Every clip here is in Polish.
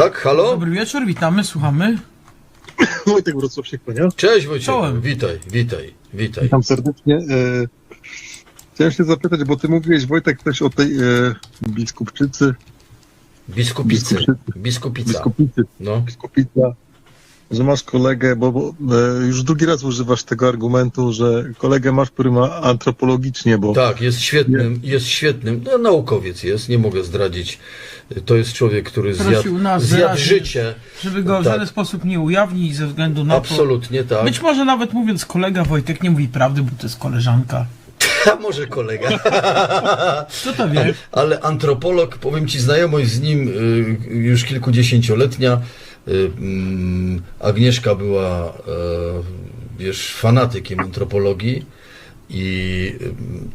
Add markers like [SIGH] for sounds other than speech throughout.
Tak, halo? Dobry wieczór, witamy, słuchamy. [COUGHS] Wojtek Wrocław się kłania. Cześć Wojciech. Czołem. Witaj, witaj, witaj. Witam serdecznie. E, chciałem się zapytać, bo ty mówiłeś Wojtek też o tej e, biskupczycy, Biskupicy. Biskupicy. Biskupica. biskupicy, No. biskupica, że masz kolegę, bo, bo e, już drugi raz używasz tego argumentu, że kolegę masz, który ma antropologicznie, bo Tak, jest świetnym, jest świetnym. No, naukowiec jest, nie mogę zdradzić. To jest człowiek, który zjadł, nas zjadł wyraźnie. życie. Żeby go w Tak. żaden sposób nie ujawnić ze względu na Absolutnie to. tak. Być może nawet mówiąc kolega Wojtek nie mówi prawdy, bo to jest koleżanka. [LAUGHS] A może kolega. [LAUGHS] Kto to wie? Ale antropolog, powiem ci, znajomość z nim y, już kilkudziesięcioletnia. Y, mm, Agnieszka była, e, wiesz, fanatykiem antropologii i y,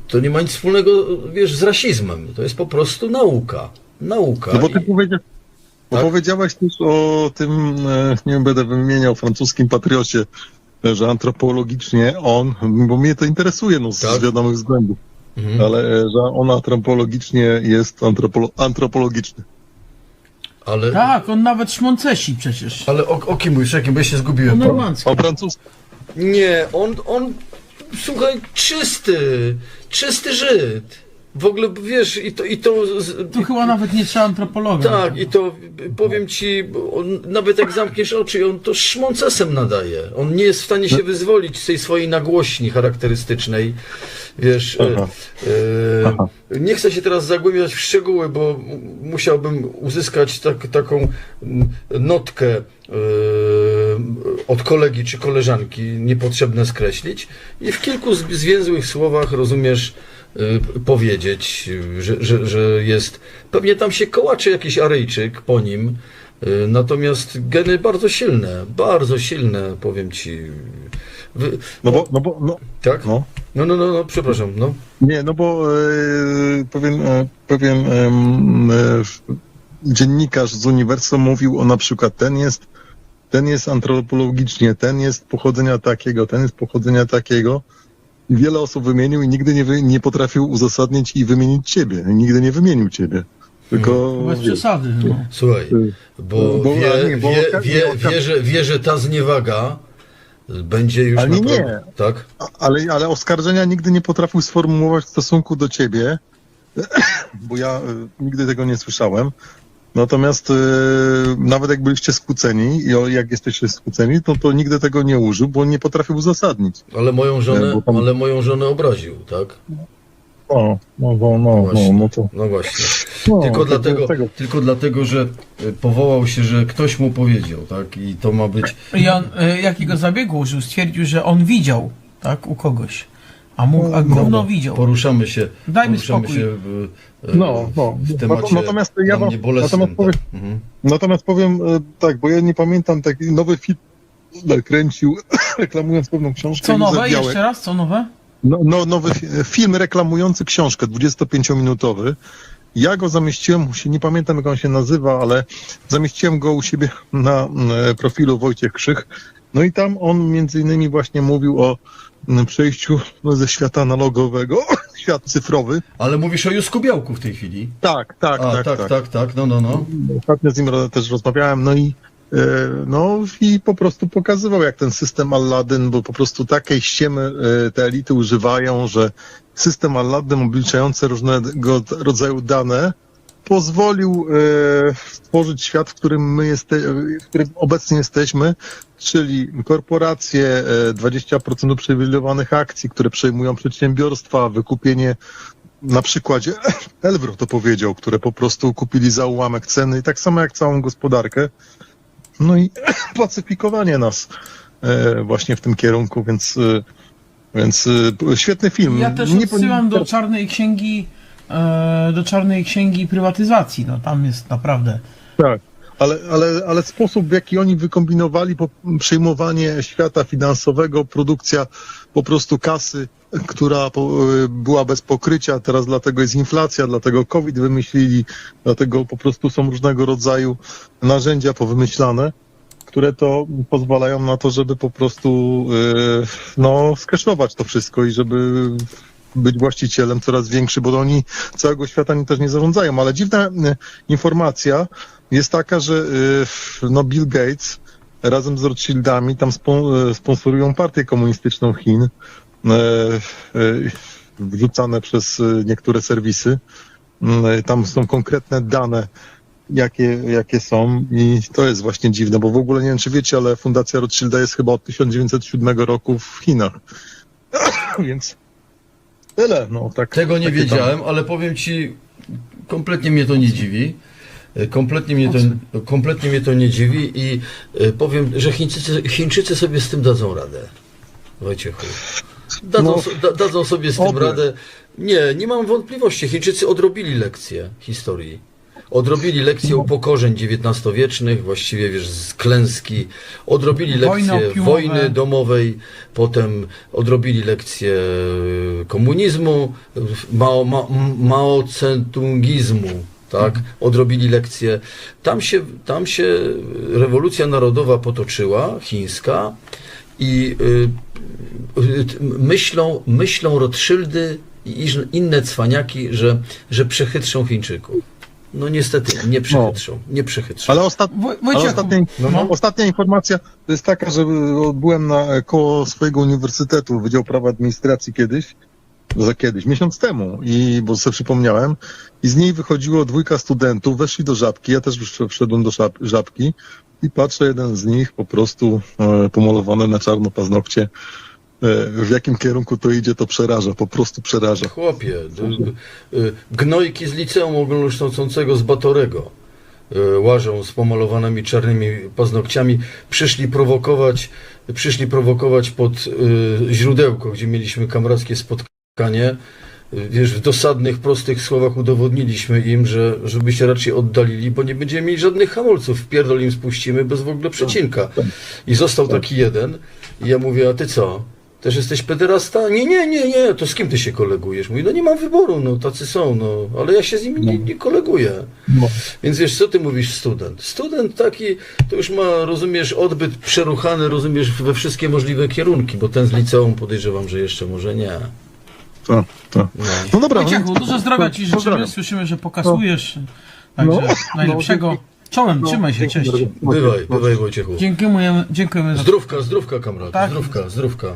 to nie ma nic wspólnego, wiesz, z rasizmem. To jest po prostu nauka. Nauka. No bo ty I- powiedziałeś, Tak? powiedziałeś też o tym, e, nie będę wymieniał, francuskim patriocie, że antropologicznie on, bo mnie to interesuje no, z Tak. wiadomych względów, Mhm. ale e, że on antropologicznie jest antropolo- antropologiczny. Ale, Tak, on nawet szmoncesi przecież. ale o, o kim mówisz? Jakim? Bo ja się zgubiłem. No normandzki. O. Nie, on, on, słuchaj, czysty, czysty Żyd. W ogóle, wiesz, i to, i to, z- Tu chyba nawet nie trzeba antropologa. tak, i to, powiem ci, on, nawet jak zamkniesz oczy, on to szmoncesem nadaje. On nie jest w stanie się wyzwolić z tej swojej nagłośni charakterystycznej, wiesz, e, Aha. e, Aha. nie chcę się teraz zagłębiać w szczegóły, bo musiałbym uzyskać tak, taką notkę e, od kolegi czy koleżanki, niepotrzebne skreślić i w kilku zwięzłych słowach, rozumiesz, e, powiedzieć, że, że, że jest, pewnie tam się kołacze jakiś Aryjczyk po nim, e, natomiast geny bardzo silne, bardzo silne, powiem ci. No bo, no bo, no, tak? no. No, no, no, no, przepraszam, no. Nie, no bo e, pewien, e, pewien e, dziennikarz z uniwersum mówił o na przykład ten jest, ten jest antropologicznie, ten jest pochodzenia takiego, ten jest pochodzenia takiego. I wiele osób wymienił i nigdy nie, wy, nie potrafił uzasadnić i wymienić ciebie. Nigdy nie wymienił ciebie. Tylko Bez wiesz, przesady. No. Słuchaj, y, bo, Bo- wie, nie, bo wie, wie, oka- wie, że, wie, że ta zniewaga będzie już Ale nie, naprawdę... Tak? A- Ale, ale oskarżenia nigdy nie potrafił sformułować w stosunku do ciebie, [CLEARS THROAT] bo ja y, nigdy tego nie słyszałem. Natomiast y, nawet jak byliście skłóceni i jak jesteście skłóceni, to, to nigdy tego nie użył, bo nie potrafił uzasadnić. Ale moją Nie, żonę, bo tam- ale moją żonę obraził, tak? O, no, no, no, Właśnie. no, no to. No właśnie. No, tylko, to- dlatego, tego. tylko dlatego, że y, powołał się, że ktoś mu powiedział, tak? I to ma być... I on e, jakiego zabiegu użył? Stwierdził, że on widział, tak, u kogoś. A, mu, a No, gówno no. widział. Poruszamy się, Dajmy poruszamy spokój. się w, y, No, no. w temacie Natomiast ja wam- mnie bolesnym. natomiast powiem- tak. Mhm. Natomiast powiem e, tak, bo ja nie pamiętam, taki nowy film kręcił, [COUGHS] reklamując pewną książkę. Co nowe? Jeszcze raz, co nowe? No, no, nowy fi- film reklamujący książkę, 25-minutowy. Ja go zamieściłem, nie pamiętam jak on się nazywa, ale zamieściłem go u siebie na e, profilu Wojciech Krzych. No i tam on między innymi właśnie mówił o przejściu ze świata analogowego [CLEARS THROAT] świat cyfrowy. Ale mówisz o Jusku Białku w tej chwili? Tak, tak, A, tak, tak. tak, tak, no, no, no. Ostatnio z nim też rozmawiałem, no i no i po prostu pokazywał, jak ten system Aladdin, bo po prostu takiej ściemy e, te elity używają, że system Aladdin obliczający różnego rodzaju dane pozwolił e, stworzyć świat, w którym my jeste, w którym obecnie jesteśmy, czyli korporacje, e, 20% uprzywilejowanych akcji, które przejmują przedsiębiorstwa, wykupienie na przykładzie [COUGHS] Elbro to powiedział, które po prostu kupili za ułamek ceny i tak samo jak całą gospodarkę. No i [COUGHS] pacyfikowanie nas e, właśnie w tym kierunku, więc, e, więc e, świetny film. Ja też Nie- odsyłam do czarnej księgi, do czarnej księgi prywatyzacji. No tam jest naprawdę. Tak, ale, ale, ale sposób, w jaki oni wykombinowali po, przejmowanie świata finansowego, produkcja po prostu kasy, która y, była bez pokrycia, teraz dlatego jest inflacja, dlatego COVID wymyślili, dlatego po prostu są różnego rodzaju narzędzia powymyślane, które to pozwalają na to, żeby po prostu y, no, skeszować to wszystko i żeby być właścicielem coraz większy, bo oni całego świata nie, też nie zarządzają. Ale dziwna y, informacja jest taka, że y, no Bill Gates razem z Rothschildami tam y, sponsorują partię komunistyczną Chin, wrzucane przez niektóre serwisy. Tam są konkretne dane, jakie, jakie są i to jest właśnie dziwne, bo w ogóle nie wiem, czy wiecie, ale Fundacja Rothschilda jest chyba od 1907 roku w Chinach. [COUGHS] Więc tyle, no tak. Tego nie takie tam- wiedziałem, ale powiem ci, kompletnie mnie to nie dziwi. E, Kompletnie mnie to, kompletnie mnie to nie dziwi i e, powiem, że Chińczycy, Chińczycy sobie z tym dadzą radę. Wojciechu. Dadzą, No, dadzą sobie z tym oby. radę. Nie, nie mam wątpliwości. Chińczycy odrobili lekcję historii. Odrobili lekcję upokorzeń XIX-wiecznych, właściwie wiesz, z klęski. Odrobili lekcję wojny domowej, potem odrobili lekcję e, komunizmu, mao, ma, mao tak? Odrobili lekcję. Tam się, tam się rewolucja narodowa potoczyła, chińska i y, y, myślą, myślą Rothschildy i inne cwaniaki, że, że przechytrzą Chińczyków. No niestety, nie przechytrzą, nie przechytrzą. Ale, ostat... Woj- Ale ostatnia, no, no. ostatnia informacja to jest taka, że byłem na koło swojego uniwersytetu, Wydział Prawa Administracji kiedyś, za kiedyś, miesiąc temu, i bo sobie przypomniałem, i z niej wychodziło dwójka studentów, weszli do żabki, ja też już wszedłem do żab, żabki i patrzę, jeden z nich po prostu e, pomalowany na czarno paznokcie, e, w jakim kierunku to idzie, to przeraża, po prostu przeraża. Chłopie, y, gnojki z liceum ogólnokształcącego z Batorego y, łażą z pomalowanymi czarnymi paznokciami, przyszli prowokować, przyszli prowokować pod źródełko, gdzie mieliśmy kamrackie spotkanie. Wiesz, w dosadnych, prostych słowach udowodniliśmy im, że żeby się raczej oddalili, bo nie będziemy mieli żadnych hamulców. W pierdol im spuścimy bez w ogóle przecinka. I został taki jeden. I ja mówię, a ty co? Też jesteś pederasta? Nie, nie, nie, nie, to z kim ty się kolegujesz? Mówi, no nie mam wyboru, no tacy są, no, ale ja się z nimi nie, nie koleguję. No. Więc wiesz, co ty mówisz, student? Student taki, to już ma, rozumiesz, odbyt przeruchany, rozumiesz, we wszystkie możliwe kierunki, bo ten z liceum podejrzewam, że jeszcze może nie. To, to. No. No dobra, no Wojciechu, dużo zdrowia Ci życzymy. Słyszymy, że pokasujesz. Także No, najlepszego. no, Czołem, No, trzymaj się, cześć. Bywaj, bywaj Wojciechu. Dziękujemy, dziękujemy Zdrówka, zdrówka kamrat, Tak. zdrówka, zdrówka.